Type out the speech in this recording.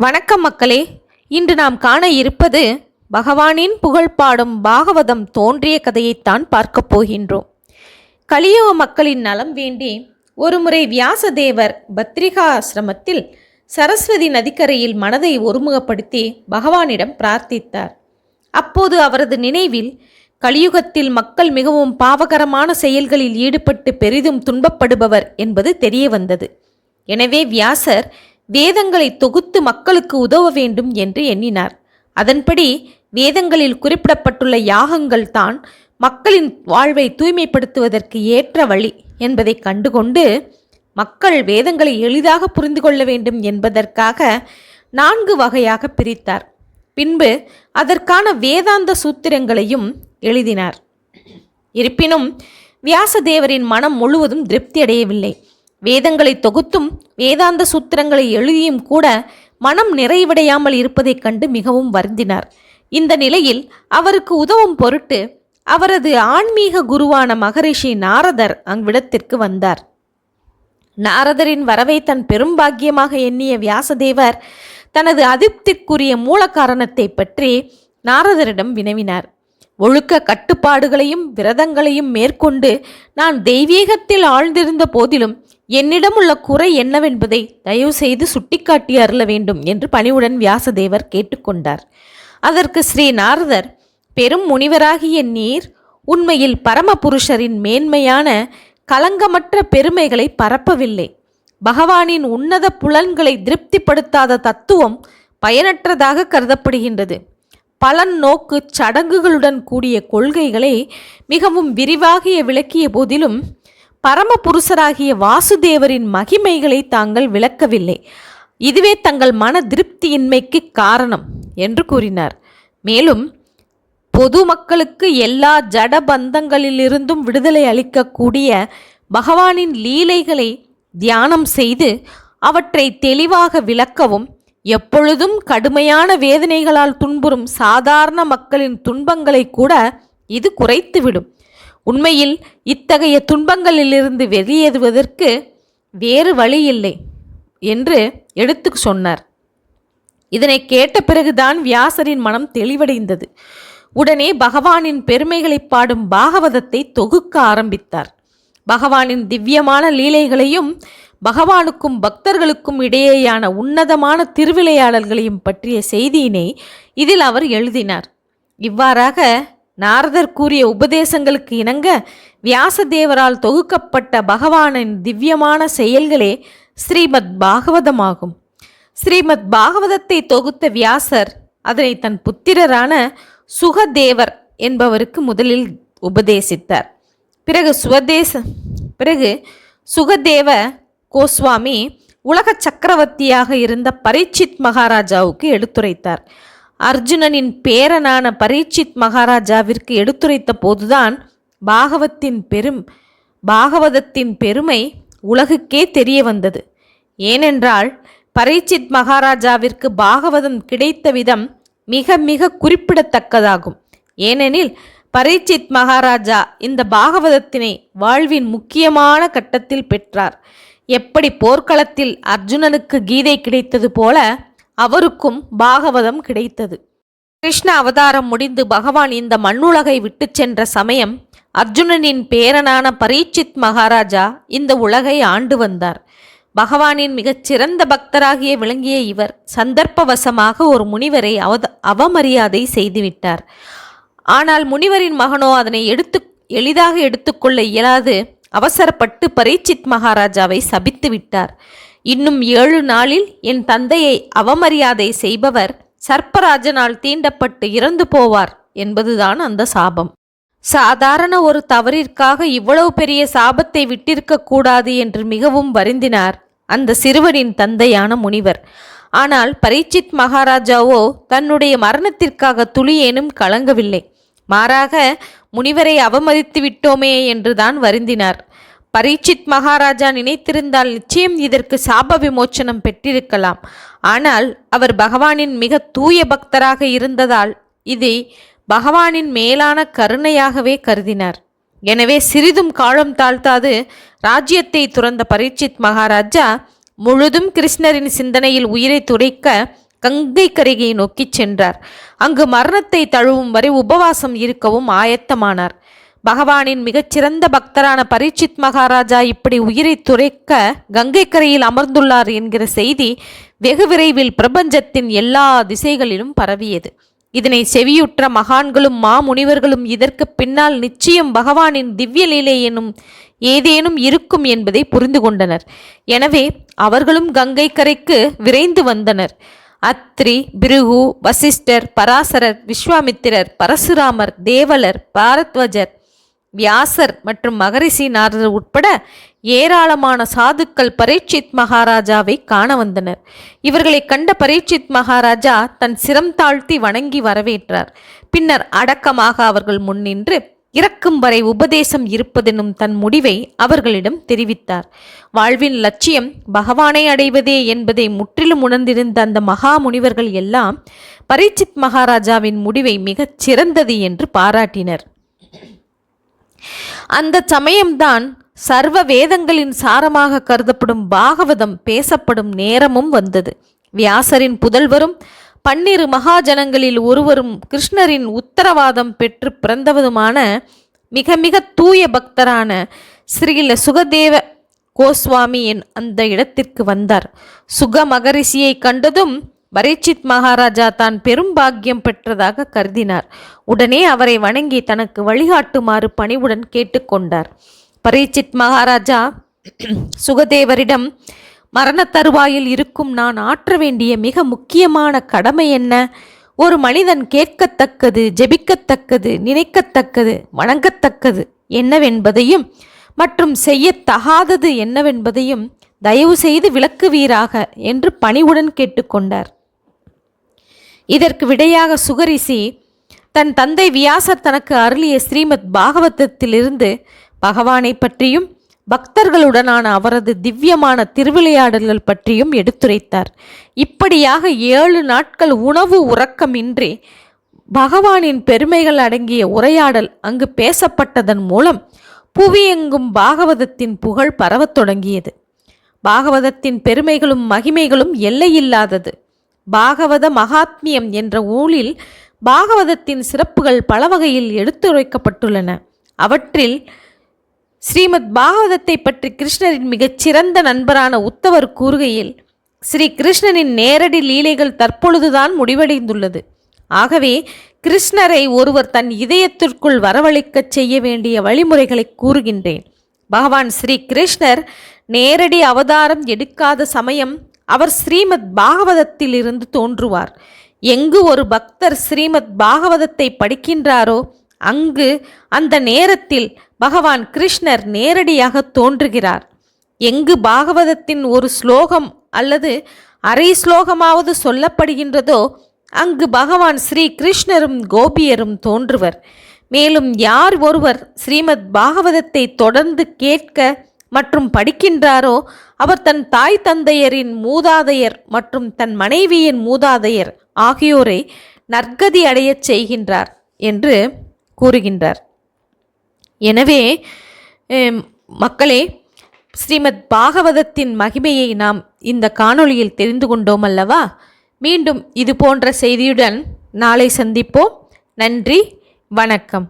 வணக்கம் மக்களே. இன்று நாம் காண இருப்பது பகவானின் புகழ் பாடும் பாகவதம் தோன்றிய கதையைத்தான் பார்க்கப் போகின்றோம். கலியுக மக்களின் நலம் வேண்டி ஒருமுறை வியாசதேவர் பத்ரிகா ஆசிரமத்தில் சரஸ்வதி நதிக்கரையில் மனதை ஒருமுகப்படுத்தி பகவானிடம் பிரார்த்தித்தார். அப்போது அவரது நினைவில் கலியுகத்தில் மக்கள் மிகவும் பாவகரமான செயல்களில் ஈடுபட்டு பெரிதும் துன்பப்படுபவர் என்பது தெரிய வந்தது எனவே வியாசர் வேதங்களை தொகுத்து மக்களுக்கு உதவ வேண்டும் என்று எண்ணினார். அதன்படி வேதங்களில் குறிப்பிடப்பட்டுள்ள யாகங்கள் தான் மக்களின் வாழ்வை தூய்மைப்படுத்துவதற்கு ஏற்ற வழி என்பதை கண்டுகொண்டு மக்கள் வேதங்களை எளிதாக புரிந்து கொள்ள வேண்டும் என்பதற்காக நான்கு வகையாக பிரித்தார். பின்பு அதற்கான வேதாந்த சூத்திரங்களையும் எழுதினார். இருப்பினும் வியாசதேவரின் மனம் முழுவதும் திருப்தி அடையவில்லை. வேதங்களை தொகுத்தும் வேதாந்த சூத்திரங்களை எழுதியும் கூட மனம் நிறைவடையாமல் இருப்பதைக் கண்டு மிகவும் வருந்தினார். இந்த நிலையில் அவருக்கு உதவும் பொருட்டு அவரது ஆன்மீக குருவான மகரிஷி நாரதர் அவ்விடத்திற்கு வந்தார். நாரதரின் வரவை தன் பெரும் பாக்கியமாக எண்ணிய வியாசதேவர் தனது அதிருப்திக்குரிய மூல காரணத்தை பற்றி நாரதரிடம் வினவினார். ஒழுக்க கட்டுப்பாடுகளையும் விரதங்களையும் மேற்கொண்டு நான் தெய்வீகத்தில் ஆழ்ந்திருந்த போதிலும் என்னிடம் உள்ள குறை என்னவென்பதை தயவு செய்து சுட்டிக்காட்டி அருள வேண்டும் என்று பணிவுடன் வியாசதேவர் கேட்டுக்கொண்டார். அதற்கு ஸ்ரீ நாரதர் பெரும் முனிவராகிய நீர் உண்மையில் பரமபுருஷரின் மேன்மையான கலங்கமற்ற பெருமைகளை பரப்பவில்லை. பகவானின் உன்னத புலன்களை திருப்திப்படுத்தாத தத்துவம் பயனற்றதாக கருதப்படுகின்றது. பலன் நோக்கு சடங்குகளுடன் கூடிய கொள்கைகளை மிகவும் விரிவாகிய விளக்கிய போதிலும் பரமபுருஷராகிய வாசுதேவரின் மகிமைகளை தாங்கள் விளக்கவில்லை. இதுவே தங்கள் மன திருப்தியின்மைக்கு காரணம் என்று கூறினார். மேலும் பொதுமக்களுக்கு எல்லா ஜட பந்தங்களிலிருந்தும் விடுதலை அளிக்கக்கூடிய பகவானின் லீலைகளை தியானம் செய்து அவற்றை தெளிவாக விளக்கவும் எப்பொழுதும் கடுமையான வேதனைகளால் துன்புறும் சாதாரண மக்களின் துன்பங்களை கூட இது குறைத்துவிடும். உண்மையில் இத்தகைய துன்பங்களிலிருந்து வெளியேறுவதற்கு வேறு வழி இல்லை என்று எடுத்து சொன்னார். இதனை கேட்ட பிறகுதான் வியாசரின் மனம் தெளிவடைந்தது. உடனே பகவானின் பெருமைகளை பாடும் பாகவதத்தை தொகுக்க ஆரம்பித்தார். பகவானின் திவ்யமான லீலைகளையும் பகவானுக்கும் பக்தர்களுக்கும் இடையேயான உன்னதமான திருவிளையாடல்களையும் பற்றிய செய்தியினை இதில் அவர் எழுதினார். இவ்வாறாக நாரதர் கூறிய உபதேசங்களுக்கு இணங்க வியாசதேவரால் தொகுக்கப்பட்ட பகவானின் திவ்யமான செயல்களே ஸ்ரீமத் பாகவதமாகும். ஸ்ரீமத் பாகவதத்தை தொகுத்த வியாசர் அதனை தன் புத்திரரான சுகதேவர் என்பவருக்கு முதலில் உபதேசித்தார். பிறகு சுவதேச பிறகு சுகதேவ கோஸ்வாமி உலக சக்கரவர்த்தியாக இருந்த பரீட்சித் மகாராஜாவுக்கு எடுத்துரைத்தார். அர்ஜுனனின் பேரனான பரீட்சித் மகாராஜாவிற்கு எடுத்துரைத்த போதுதான் பாகவத்தின் பெரும் பாகவதத்தின் பெருமை உலகுக்கே தெரிய வந்தது. ஏனென்றால் பரீட்சித் மகாராஜாவிற்கு பாகவதம் கிடைத்த விதம் மிக மிக குறிப்பிடத்தக்கதாகும். ஏனெனில் பரீட்சித் மகாராஜா இந்த பாகவதத்தினை வாழ்வின் முக்கியமான கட்டத்தில் பெற்றார். எப்படி போர்க்களத்தில் அர்ஜுனனுக்கு கீதை கிடைத்தது போல அவருக்கும் பாகவதம் கிடைத்தது. கிருஷ்ண அவதாரம் முடிந்து பகவான் இந்த மண்ணுலகை விட்டு சென்ற சமயம் அர்ஜுனனின் பேரனான பரீட்சித் மகாராஜா இந்த உலகை ஆண்டு வந்தார். பகவானின் மிகச் சிறந்த பக்தராகிய விளங்கிய இவர் சந்தர்ப்பவசமாக ஒரு முனிவரை அவத அவமரியாதை செய்துவிட்டார். ஆனால் முனிவரின் மகனோ அதனை எடுத்து எளிதாக எடுத்துக்கொள்ள இயலாது அவசரப்பட்டு பரீட்சித் மகாராஜாவை சபித்து விட்டார். இன்னும் ஏழு நாளில் என் தந்தையை அவமரியாதை செய்பவர் சர்ப்பராஜனால் தீண்டப்பட்டு இறந்து போவார் என்பதுதான் அந்த சாபம். சாதாரண ஒரு தவறிற்காக இவ்வளவு பெரிய சாபத்தை விட்டிருக்க கூடாது என்று மிகவும் வருந்தினார் அந்த சிறுவனின் தந்தையான முனிவர். ஆனால் பரீட்சித் மகாராஜாவோ தன்னுடைய மரணத்திற்காக துளியேனும் கலங்கவில்லை. மாறாக முனிவரை அவமதித்து விட்டோமே என்றுதான் வருந்தினார். பரீட்சித் மகாராஜா நினைத்திருந்தால் நிச்சயம் இதற்கு சாப விமோச்சனம் பெற்றிருக்கலாம். ஆனால் அவர் பகவானின் மிக தூய பக்தராக இருந்ததால் இதை பகவானின் மேலான கருணையாகவே கருதினார். எனவே சிறிதும் காலம் தாழ்த்தாது ராஜ்யத்தை துறந்த பரீட்சித் மகாராஜா முழுதும் கிருஷ்ணரின் சிந்தனையில் உயிரை துடைக்க கங்கை கரிகையை நோக்கிச் சென்றார். அங்கு மரணத்தை தழுவும் வரை உபவாசம் இருக்கவும் ஆயத்தமானார். பகவானின் மிகச்சிறந்த பக்தரான பரீட்சித் மகாராஜா இப்படி உயிரை துரைக்க கங்கை கரையில் அமர்ந்துள்ளார் என்கிற செய்தி வெகு விரைவில் பிரபஞ்சத்தின் எல்லா திசைகளிலும் பரவியது. இதனை செவியுற்ற மகான்களும் மாமுனிவர்களும் இதற்கு பின்னால் நிச்சயம் பகவானின் திவ்ய லீலை எனும் ஏதேனும் இருக்கும் என்பதை புரிந்து கொண்டனர். எனவே அவர்களும் கங்கை கரைக்கு விரைந்து வந்தனர். அத்ரி பிருகு வசிஷ்டர் பராசரர் விஸ்வாமித்திரர் பரசுராமர் தேவலர் பாரத்வஜர் வியாசர் மற்றும் மகரிஷி நாரதர் உட்பட ஏராளமான சாதுக்கள் பரீட்சித் மகாராஜாவை காண வந்தனர். இவர்களை கண்ட பரீட்சித் மகாராஜா தன் சிரம் தாழ்த்தி வணங்கி வரவேற்றார். பின்னர் அடக்கமாக அவர்கள் முன்னின்று இறக்கும் வரை உபதேசம் இருப்பதெனும் தன் முடிவை அவர்களிடம் தெரிவித்தார். வாழ்வின் லட்சியம் பகவானை அடைவதே என்பதை முற்றிலும் உணர்ந்திருந்த அந்த மகா முனிவர்கள் எல்லாம் பரீட்சித் மகாராஜாவின் முடிவை மிகச் சிறந்தது என்று பாராட்டினர். அந்த சமயம்தான் சர்வ வேதங்களின் சாரமாக கருதப்படும் பாகவதம் பேசப்படும் நேரமும் வந்தது. வியாசரின் புதல்வரும் பன்னிரு மகாஜனங்களில் ஒருவரும் கிருஷ்ணரின் உத்தரவாதம் பெற்று பிறந்தவதுமான மிக மிக தூய பக்தரான ஸ்ரீல சுகதேவ கோஸ்வாமி என் அந்த இடத்திற்கு வந்தார். சுக மகரிஷியை கண்டதும் பரீட்சித் மகாராஜா தான் பெரும் பாக்கியம் பெற்றதாக கருதினார். உடனே அவரை வணங்கி தனக்கு வழிகாட்டுமாறு பணிவுடன் கேட்டுக்கொண்டார் பரீட்சித் மகாராஜா சுகதேவரிடம் மரண தருவாயில் இருக்கும் நான் ஆற்ற வேண்டிய மிக முக்கியமான கடமை என்ன? ஒரு மனிதன் கேட்கத்தக்கது ஜெபிக்கத்தக்கது நினைக்கத்தக்கது வணங்கத்தக்கது என்னவென்பதையும் மற்றும் செய்யத்தகாதது என்னவென்பதையும் தயவு செய்து விளக்குவீராக என்று பணிவுடன் கேட்டுக்கொண்டார் இதற்கு விடையாக சுகரிசி தன் தந்தை வியாசர் தனக்கு அருளிய ஸ்ரீமத் பாகவதத்திலிருந்து பகவானை பற்றியும் பக்தர்களுடனான அவரது திவ்யமான திருவிளையாடல்கள் பற்றியும் எடுத்துரைத்தார். இப்படியாக ஏழு நாட்கள் உணவு உறக்கமின்றி பகவானின் பெருமைகள் அடங்கிய உரையாடல் அங்கு பேசப்பட்டதன் மூலம் புவியெங்கும் பாகவதத்தின் புகழ் பரவத் தொடங்கியது. பாகவதத்தின் பெருமைகளும் மகிமைகளும் எல்லையில்லாதது. பாகவத மகாத்மியம் என்ற ஊழில் பாகவதத்தின் சிறப்புகள் பல வகையில் எடுத்துரைக்கப்பட்டுள்ளன. அவற்றில் ஸ்ரீமத் பாகவதத்தை பற்றி கிருஷ்ணரின் மிகச்சிறந்த நண்பரான உத்தவர் கூறுகையில் ஸ்ரீ கிருஷ்ணனின் நேரடி லீலைகள் தற்பொழுதுதான் முடிவடைந்துள்ளது. ஆகவே கிருஷ்ணரை ஒருவர் தன் இதயத்திற்குள் வரவழைக்கச் செய்ய வேண்டிய வழிமுறைகளை கூறுகின்றேன். பகவான் ஸ்ரீ கிருஷ்ணர் நேரடி அவதாரம் எடுக்காத சமயம் அவர் ஸ்ரீமத் பாகவதத்தில் இருந்து தோன்றுவார். எங்கு ஒரு பக்தர் ஸ்ரீமத் பாகவதத்தை படிக்கின்றாரோ அங்கு அந்த நேரத்தில் பகவான் கிருஷ்ணர் நேரடியாக தோன்றுகிறார். எங்கு பாகவதத்தின் ஒரு ஸ்லோகம் அல்லது அரை ஸ்லோகமாவது சொல்லப்படுகின்றதோ அங்கு பகவான் ஸ்ரீ கிருஷ்ணரும் கோபியரும் தோன்றுவர். மேலும் யார் ஒருவர் ஸ்ரீமத் பாகவதத்தை தொடர்ந்து கேட்க மற்றும் படிக்கின்றாரோ அவர் தன் தாய் தந்தையரின் மூதாதையர் மற்றும் தன் மனைவியின் மூதாதையர் ஆகியோரை நற்கதி அடையச் செய்கின்றார் என்று கூறுகின்றார். எனவே மக்களே ஸ்ரீமத் பாகவதத்தின் மகிமையை நாம் இந்த காணொளியில் தெரிந்து கொண்டோம் அல்லவா? மீண்டும் இது போன்ற செய்தியுடன் நாளை சந்திப்போம். நன்றி வணக்கம்.